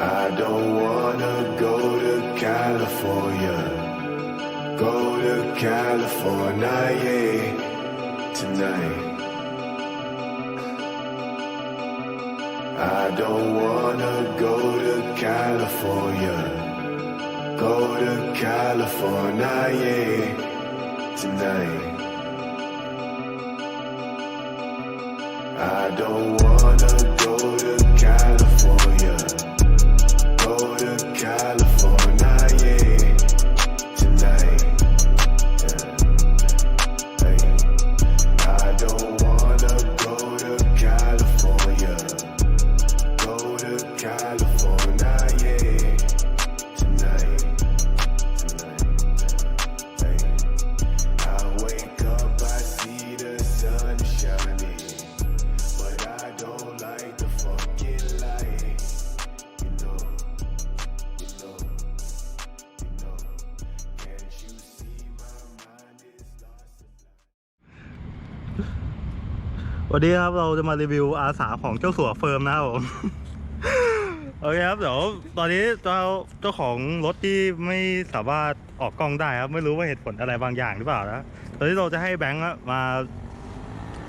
I don't wanna go to California. Go to California yeah, tonight. I don't wanna go to California. Go to California yeah, tonight. I don't วันนี้ครับเราจะมารีวิวอาสาของเจ้าสัวเฟิร์มนะครับผม โอเคครับเดี๋ยวตอนนี้เจ้าเจ้าของรถที่ไม่สามารถออกกล้องได้ครับ ไม่รู้ว่าเหตุผลอะไรบางอย่างหรือเปล่านะตอนนี้เราจะให้แบงค์อะมา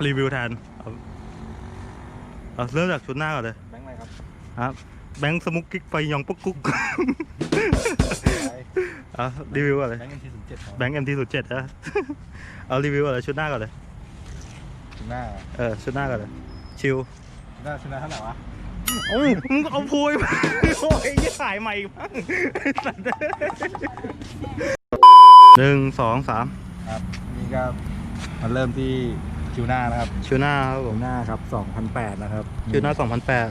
รีวิวแทนเอาเอาเริ่มจากชุดหน้าก่อนเลยแบงค์อะไรครับครับแบงค์สมุกกิ๊กไฟยองปุ๊กกุ๊ก เอารีวิวก่อนเลยแบงค์เอ็มทีศูนย์เจ็ดแบงค์เอ็มทีสุดเจ็ดนะเอารีวิวก่อนเลยชุดหน้าก่อนเลย ชุดหน้าเออชุดหน้าก่อนเลยชิวชุดหน้าชุดหน้าเท่าไหร่วะโอ้ยมึงเอาโพยมาโอ้ยยี่ถ่ายใหม่อีกมั้งไอ้สัตว์หนึ่งสองสามครับนี่ก็มาเริ่มที่คิวหน้านะครับชิวหน้าครับผคิมวหน้าครับ2008นะครับชิวหน้าสองพันแปด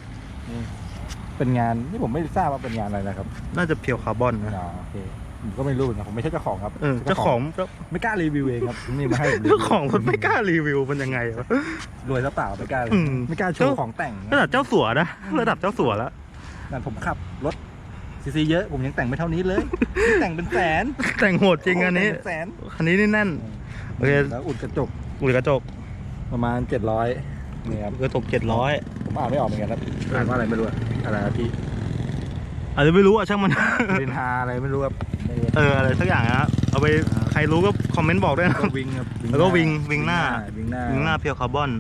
นี่เป็นงานนี่ผมไม่ทราบว่าเป็นงานอะไรนะครับ น่าจะเพียวคาร์บอนนะ อ๋อโอเค ผมก็ไม่รู้นะผมไม่ใช่เจ้าของครับเออเจ้าของเจ้าไม่กล้ารีวิวเองครับนี่มาให้ผมรีวิวเจ้าของรถไม่กล้ารีวิวมันยังไงวะรวยซะเปล่าไม่กล้าเลยอืม ไม่กล้าโชว์ของแต่งระดับเจ้าสัวนะระดับเจ้าสัวแล้วนั่นผมขับรถซีซีเยอะผมยังแต่งไม่เท่านี้เลยนี่แต่งเป็นแสนแต่งโหดจริงอันนี้แต่เป็นแสนคันนี้นี่แน่น โอเค แล้วอุดกระจกอุดกระจกประมาณเจ็ดร้อยนี่ครับกระจกเจ็ดร้อยผมอ่านไม่ออกเหมือนกันครับอ่านว่าอะไรไม่รู้อะอะไรนะพี่ อาจจะไม่รู้อะช่างมันเรนฮาอะไรไม่รู้ครับไม่รู้เอออะไรสักอย่างนะเอาไปใครรู้ก็คอมเมนต์บอกด้วยนะก็วิงครับแล้วก็วิงวิงหน้าวิงหน้าหน้าเพียวคาร์บอน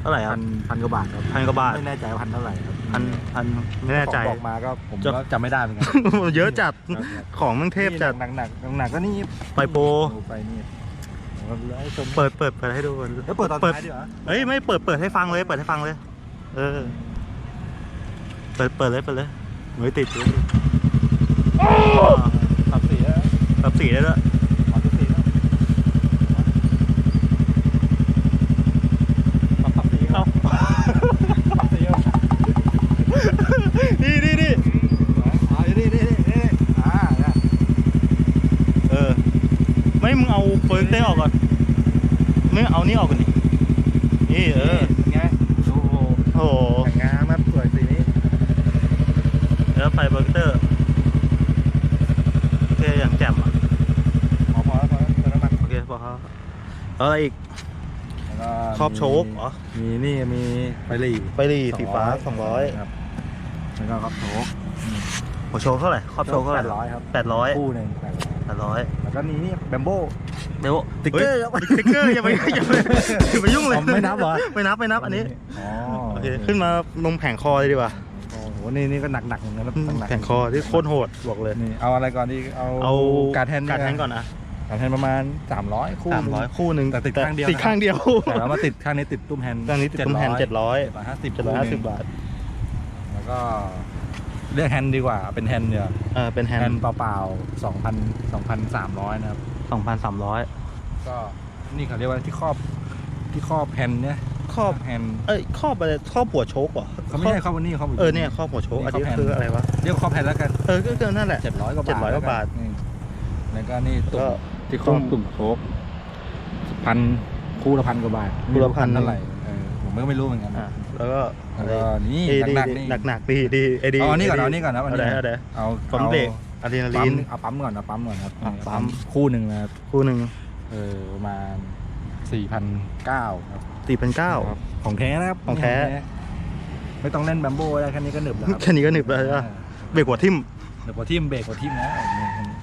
เท่าไหร่คพัรับนพันกว่าบาทครับพันกว่าบาทไม่แน่ใจว่าพันเท่าไหร่ครับพันพันไม่แน่ใจของบอกมาก็ผมจะก็จำไม่ได้เหมือนกันเยอะจัดครับของมันเทพจัดหนักหนักหนักหนักก็นี่ไปโปรไปนี่ผมก็เลยให้ชมเปิดเปิดเปิดให้ดูก่อนแล้วเปิดตอนเปิดท้ายดีกว่าเฮ้ยไม่เปิดเปิดให้ฟังเลย เปิดให้ฟังเลย เออ เปิดเปิดเลยเปิดเลย มือติดอยู่ขับสีแล้วปรับสีได้ด้วยขับสีแล้วขับขับสีครับขับสีครับนี่นี่นี่อ่านี่นี่นี่นี่อ่าเนี่ยเออ ไม่มึงเอาโปรเจคเตอร์ออกก่อนไม่เอานี่ออกก่อนนี่นี่เออไงโอ้โห โอ้โห แต่งงานครับสวยสีนี้ แล้ว ไฟโปรเจคเตอร์โอเคอย่างแจ่มอะพอพอแล้วพอแล้วเติมน้ำมันโอเคพอครับแล้วอะไรอีกแล้วก็ครอบโชคเหรอมีนี่มีไฟหลีไฟหรีสีฟ้าสองร้อยครับแล้วก็ครอบโชคหัวโชว์เท่าไหร่ครอบโชว์เท่าไหร่แปดร้อยครับแปดร้อยคู่หนึ่งแปดร้อยแปดร้อยแล้วก็นี่นี่แบมโบเดี๋ยวติ๊กเกอร์ครับฮ้ยติ๊กเกอร์อย่าไปอย่าไปอย่าไปยุ่งเลยอ๋อไม่นับเหรอไม่นับไม่นับอันนี้อ๋อโอเคขึ้นมานมแผงคอเลยดีกว่าโอ้โหนี่นี่ก็หนักหนักๆเหมือนกันนะหนักๆแผงคอที่โคตรโหดบอกเลย นี่เอาอะไรก่อนดีเอาเอาการแทนการแทนก่อนนะการแทนประมาณสามร้อยคู่สามร้อยคู่หนึ่งแต่ติดข้างเดียวติดข้างเดียวแต่เรามาติดข้างนี้ติดตุ้มแฮนด์ข้างนี้ติดตุ้มแฮนด์เจ็ดร้อยร้อยห้าสิบเจ็ดร้อยห้าสิบบาท แล้วก็เลือกแฮนด์ดีกว่าเป็นแฮนด์เดียวเออเป็นแฮแฮนนด์ด์เปล่าๆสองพันสองพันสามร้อยนะครับสองพันสามร้อยก็นี่เขาเรียกว่าที่ครอบที่ครอบแฮนด์เนี่ย ครอบแฮนด์เอ้ยครอบอะไรครอบหัวโชกเหรอเขาไม่ใช่ครอบวันนี้ครอบเออเนี่ยครอบหัวโชกอันนี้นี่ครอบแฮนด์คืออะไรวะเรียกว่าครอบแฮนด์แล้วกันเออก็คือนั่นแหละเจ็ดร้อยกว่าบาท700กว่าบาทนี่แล้วก็นี่ตุ่ก็มที่ครอบตุ่ตุ่มมโชคพันคู่ละพันกว่าบาทคู่ละพันไม่รู้เท่าไหร่เออผมก็ไม่รู้เหมือนกันอะแล้วก็แล้วก็นี่ดีหนักๆดีนี่หนักหนักๆดีดีไอ้ดีเอาอันนี้ก่อนไเอาอันนี้ก่อนนะเอาอันไหนนี้เอาไหนเอาปั๊มเบรกอะดรีนาลีปั๊นมเอาปั๊มก่อนเอาปั๊มก่อนครับอะปั๊มคู่หนึ่งนะครับคู่หนึ่งเออประมาณสี่พันเก้าครับ สี่พันเก้าครับของแท้นะครับของแท้ ไม่ต้องเล่นแบมโบ้ได้แค่นี้ก็หนึบแล้วครับแค่นี้ก็หนึบแล้วใช่ปะเบรกหัวทิ่มเดี๋ยวพอทิมเบรกพอทิมนะ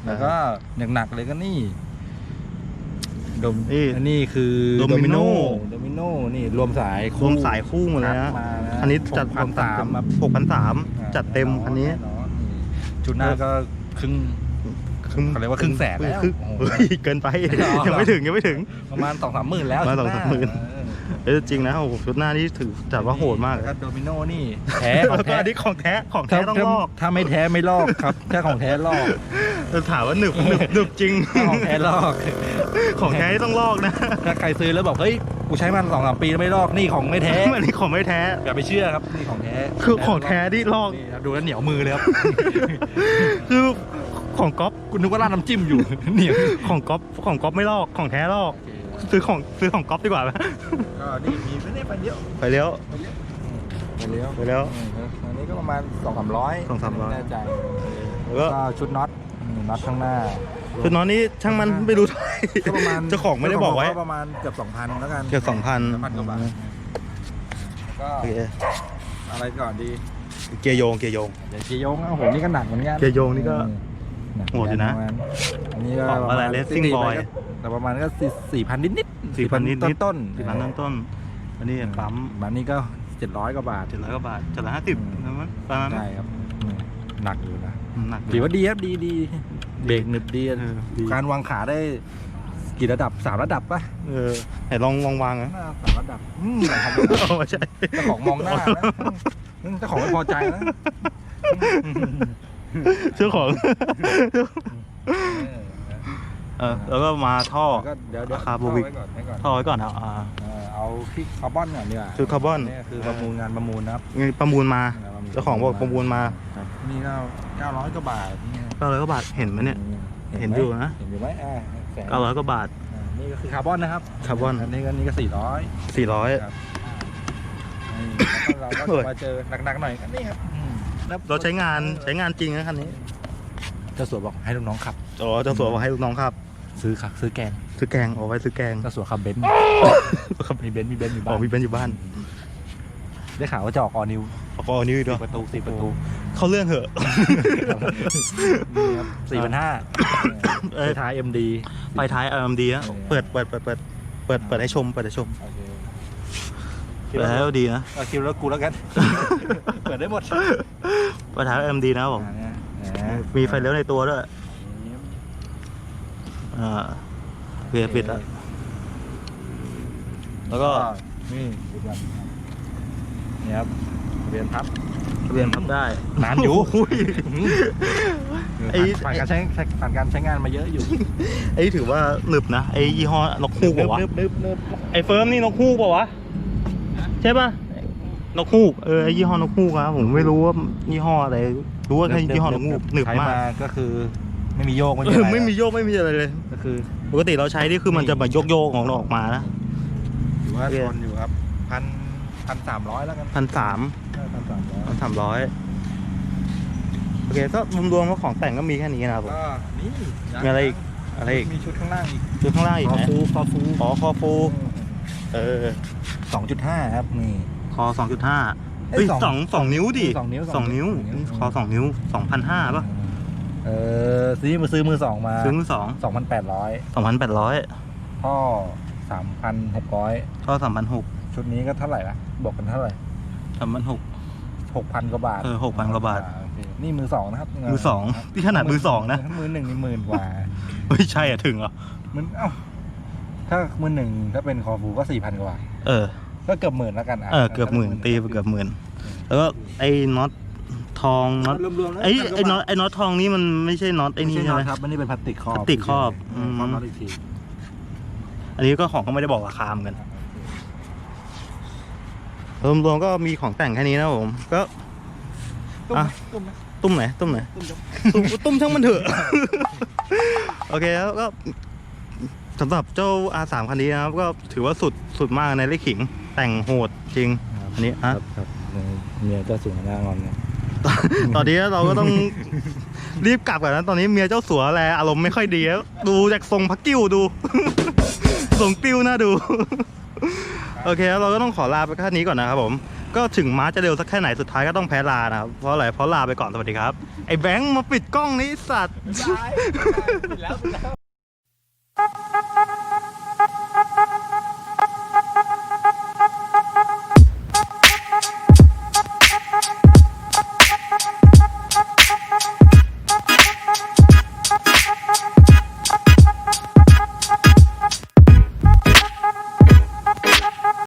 แล้วก็หนักๆเลยก็นี่โดมนี่ อันนี้คือโดมิโน่โดมิโน่นี่รวมสายรวมสายคู่หมดเลยนะมานะอันนี้จัดพันสามหกพันสามจัดเต็มคันนี้จุดหน้าก็ครึ่งครึ่ง เขาเรียกว่าครึ่งแสนแล้ว ครึ่งโอ้โหเฮ้ยเกินไป ยังไม่ถึงยังไม่ถึง ประมาณสองสามหมื่นแล้วประมาณสองสามหมื่น เอ อจริงนะโอ้โหชุดหน้านี่ถือจัดว่าโหดมากแล้วก็โดมิโน่นี่แท้ของแล้วก็แท้อันนี้ของแท้ของแท้ต้องลอกถ้าไม่แท้ไม่ลอกครับถ้าของแท้ลอกจะถามว่าหนึบหนึบหนึบจริงถ้าของแท้ลอก ของแท้ต้องลอกนะถ้าใครซื้อแล้วบอกเฮ้ยกูใช้มันสองสามปีแล้วไม่ลอกนี่ของไม่แท้อันนี้ของไม่แท้อย่าไปเชื่อครับนี่ของแท้คือของแท้ที่ลอกนี่ครับดูแล้วเหนียวมือเลยครับคือของก๊อฟคุณนึกว่าราดน้ำจิ้มอยู่เหนียวของก๊อฟของก๊อฟไม่ลอกของแท้ลอก ซื้อของซื้อของก๊อฟดีกว่าไหมก็นี่มีไม่ได้ไปเยอะไปเลี้ยวไปเลี้ยวไปแล้วอันนี้ก็ประมาณสองสามร้อยสองสามร้อยแน่ใจแล้วก็ก็ชุดน็อตอืมน็อตข้างหน้าชุดนอนนี้ช่างมันไม่รู้เท่าไหร่ก็ประมาณเจ้าของไม่ได้บอกไว้ประมาณเกือบสองพันแล้วกันเกือบ2,000พันกว่าบาทก็โอเคอะไรก่อนดี เกียร์โยงเกียร์โยงเดี๋ยวเกียร์โยงโอ้โหนี่ก็หนักเหมือนกันเกียร์โยงนี่ก็หนักโหดอยู่นะประมาณอั นนี้ก็ของอะไรปมาณ Racing ตีๆ Boy ไปก็แต่ประมาณก็สี่พันนิดนิดสี่พันนิดนิดต้นๆสี่พันต้นต้นๆอันนี้ปั๊มบันนี้ก็เจ็ดร้อยกว่าบาทเจ็ดร้อยกว่าบาทเจ็ดร้อยห้าสิบนะมั้งประมาณนั้นใช่ครับอืมหนักอยู่นะอืมหนักถือว่าดีครับดีดีเบรกหนึบดีเออดีการวางขาได้กี่ระดับสามระดับปะเออไหนลองลองวางนะน่าสามระดับอืมไหนทำโอ้ใช่เจ้าของมองหน้านะอืมเจ้าของไม่พอใจนะเชื่อของ เออแล้วก็มาท่อ แล้วก็เดี๋ยวเดี๋ยวราคาบูบิกไว้ก่อนไว้ก่อนท่อไว้ก่อนเอาอ่า เออเอาที่คาร์บอนก่อนดีกว่าชุดคาร์บอน นี่คือประมูลงานประมูลนะครับนี่ประมูลมา เจ้าของบอกประมูลมาครับนี่ก็เก้าร้อยกว่าบาทนี่เก้าร้อยกว่าบาทเห็นไหมเนี่ย เห็นอยู่นะ เห็นอยู่ไหมอ่าแสนเก้าร้อยกว่าบาท อ่านี่ก็คือคาร์บอนนะครับคาร์บอน อันนี้ก็นี่ก็สี่ร้อย สี่ร้อยครับนี่แล้วก็เราก็โอ้ยจะมาเจอหนักๆหน่อยกันนี่ครับอืมแล้วเราใช้งานใช้งานจริงนะคันนี้ เจ้าสัวบอกให้ลูกน้องขับ อ๋อเจ้าสัวบอกให้ลูกน้องขับ ซื้อค่ะซื้อแกงซื้อแกงเอาไว้ซื้อแกงเจ้าสัวขับเบนซ์มีเบนซ์มีเบนซ์อยู่บบ้าอกนมีเป็นอยู่บ้านได้ข่าวว่าจะออกออนิวเอาก็เอานิ้วอีกด้วยสี่ประตูสี่ประตูเขาเรื่องเหอะนี่ครับสี่พันห้าเอ้ยท้ายเอ็มดีไฟท้ายเอ็มดีนะเปิดเปิดเปิดเปิดเปิดเปิดให้ชมเปิดให้ชมเปิดให้เราดีนะเอาคิวแล้วกูแล้วกัน เปิดได้หมดไฟท้ายเอ็มดีนะครับผม อ่าเนี่ย อ่ามีไฟเลี้ยวในตัวด้วยอ่าเพียปิดแล้วแล้วก็นี่ดูกันนี่ครับทะเบียนพับทะเบียนพับได้นานอยู่โยไอ้ผ่านการใช้ผ่านการใช้งานมาเยอะอยู่ไอ้ถือว่าหนึบนะไอ้ยี่ห้อนกฮูกเปล่าวะนึบนึบนึบไอ้เฟิร์มนี่นกฮูกเปล่าวะใช่ป่ะนกฮูกเออไอ้ยี่ห้อนกฮูกครับผมไม่รู้ว่ายี่ห้ออะไรรู้ว่าแค่ยี่ห้อนกฮูกหนึบใช้มากก็คือ ไม่มีโยกไม่เอมีออะไรไม่มีโยกไม่มีอะไรเลย ก็คือ ปกติเราใช้นี่คือมันจะมาโยกโยกๆของเราออกมานะถือว่าโอเคทนอยู่ครับพันพันสามร้อยแล้วกันพันสามพันสามร้อยพันสามร้อยโอเคก็รวมๆว่าของแต่งก็มีแค่นี้นะครับผมก็นี่มีอะไรอีกอะไรอีกมีชุดข้างล่างอีกชุดข้างล่างอีกคอไหมฟูคอฟูอ๋อคอฟูเออสองจุดห้าครับนี่คอสองจุดห้า เอ้เฮ้ยยสองสองสองนิ้วดิสองนิ้วสองนิ้วสองนิ้วคอสองนิ้วสองพันห้าป่ะเออซื้อมือซื้อมือสองมาซื้อมือสองสองพันแปดร้อยสองพันแปดร้อยท่อสามพันหกร้อยก็สามพันหกชุดนี้ก็เท่าไหร่ละบอกกันเท่าไหร่สามพันหกหกพันกว่าบาทเออ6,000กว่าบาทโอเคนี่มือสองนะครับมือสองที่ขนาดมือสองนะมือหนึ่งนี่หมื่นกว่าไม่ใช่อะถึงเหรอมันเอ้าถ้ามือหนึ่งถ้าเป็นคอฟูก็สี่พันกว่าบาทเออ ก็เกือบหมื่นแล้วกันอะเออเกือบหมื่นตีไปเกือบหมื่น แล้วก็ไอ้น็อตทองน็อตรวมๆแล้วไอ้พัไอ้กว่าน็อตไอ้น็อตทองนี่มันไม่ใช่น็อตไอ้นี่ไม่ใช่ใช่ไหมน็อตครับอันนี้เป็นพลาสติกครอบพลาสติกครอบอืมอืม ครอบน็อตอีกทีอันนี้ก็ของก็ไม่ได้บอกราคาเหมือนกันรวมๆก็มีของแต่งแค่นี้นะผม ก็ ตุ้มอะ ตุ้มนะตุ้มไหนตุ้มไหนตุ้มตุ้มช่างมันเถอะ โอเคแล้วก็สำหรับเจ้า R3 คันนี้นะครับ ก็ถือว่าสุดสุดมากในเลขขิงแต่งโหดจริง อันนี้ครัฮะบครับ เมียเจ้าสูงหน้างอนเนี่ยตอนนี้เราก็ต้องรีบกลับกันนะตอนนี้เมียเจ้าสัวแลอารมณ์ไม่ค่อยดีแล้วดูจากทรงพักกิ้วดู ทรงปิ้วน่าดู โอเคแล้วเราก็ต้องขอลาไปแค่นี้ก่อนนะครับผม ก็ถึงม้าจะเร็วสักแค่ไหนสุดท้ายก็ต้องแพ้ลานะครับเพราะอะไรเพราะลาไปก่อนสวัสดีครับ ไอ้แบงค์มาปิดกล้องนี้สัตว์ได้ได้ปิดแล้วปิดแล้ว